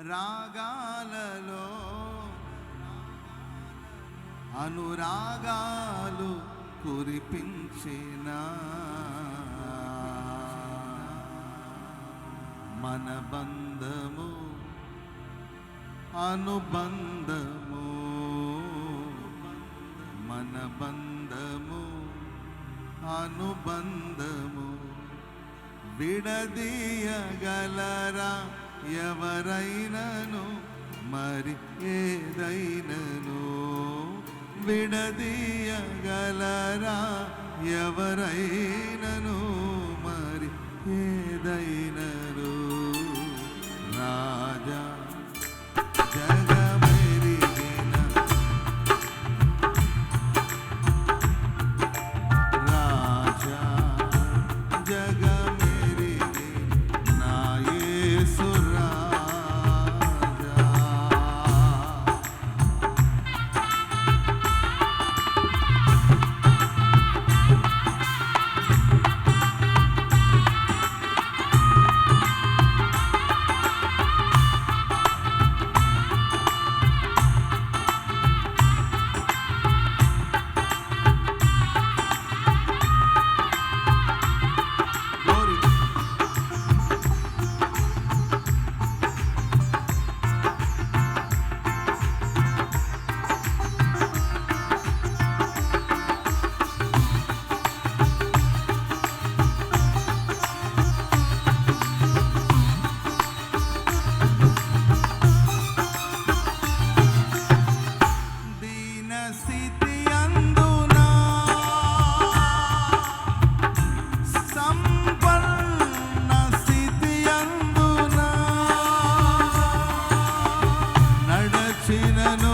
రాగాలలో అనురాగాలు కురిపించిన? మన బంధము అనుబంధము మన బంధము అనుబంధము విడదీయగలరా? ఎవరైనను మరి ఏదైనను విడదీయగలరా? ఎవరైనను మరి ఏదైనను? I know.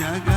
Yeah.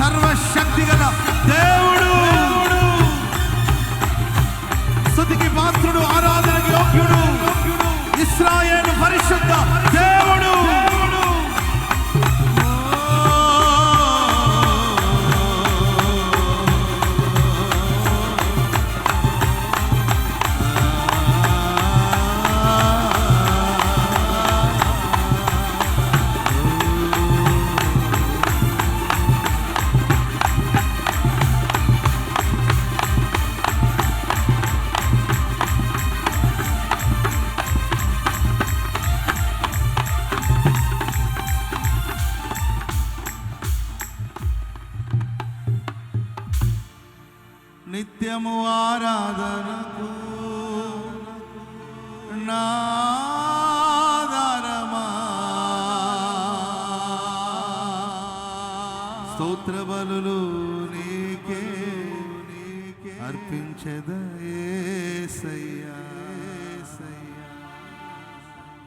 സർവശക്തികളുടെ అర్పించదయేసయ్యా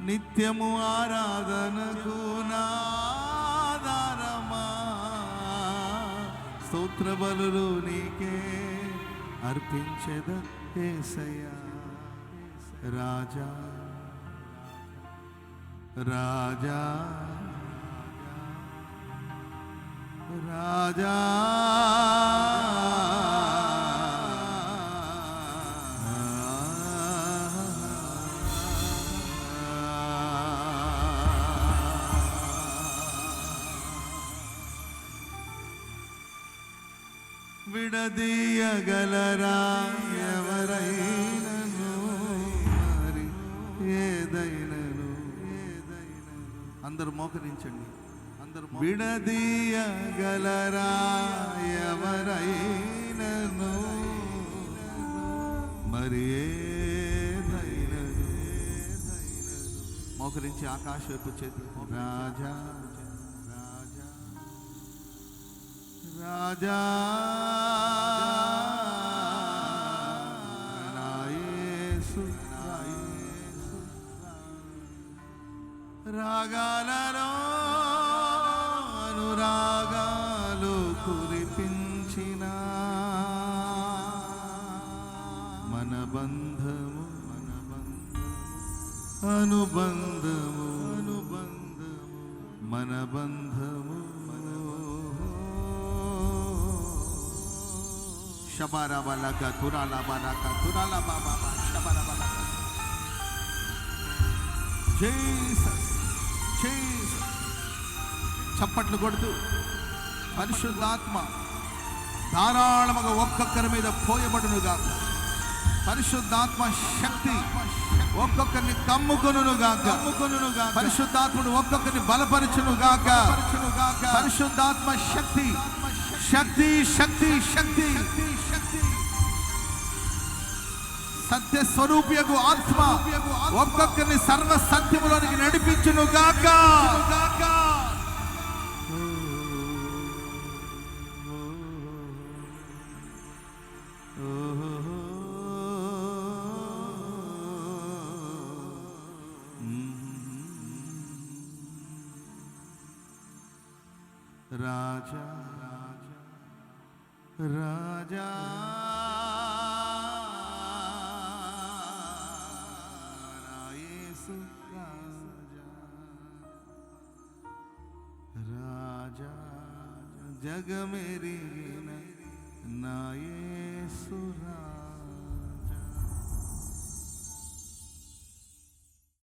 నిత్యము ఆరాధనకు నాదరమా స్తోత్ర బలు నీకే అర్పించద? ఏసయ్యా. రాజా రాజా రాజా. విడదీయగలరా ఎవరైనను మరి ఏదైనను? ఏదైనను అందరూ మోకరించండి. అందరు విడదీయగలరా ఎవరైనను మరి ఏదైనను? మోకరించి ఆకాశ వైపు చేతి రాజా రాజా రాజా రాగాలలో అనురాగాలు కురిపించిన మన బంధము మన అనుబంధము అనుబంధము మన బంధము మన షబారాబాలాగా తురాల తురాలాబాబా షబారాబాలాగా జీసస్ చప్పట్లు కొడుతూ పరిశుద్ధాత్మ ధారాళముగా ఒక్కొక్కరి మీద పోయబడును గాక పరిశుద్ధాత్మ శక్తి ఒక్కొక్కరిని కమ్ముకొనును గాక కమ్ముకొనును గాక పరిశుద్ధాత్ముడు ఒక్కొక్కరిని బలపరచును గాక పరిశుద్ధాత్మ శక్తి. శక్తి శక్తి శక్తి. సత్య స్వరూపియకు ఆత్మ ఒక్కొక్కరిని సర్వ సత్యములోనికి నడిపించును గాక. రాజా రాజా రాజా. ജഗമെരിയ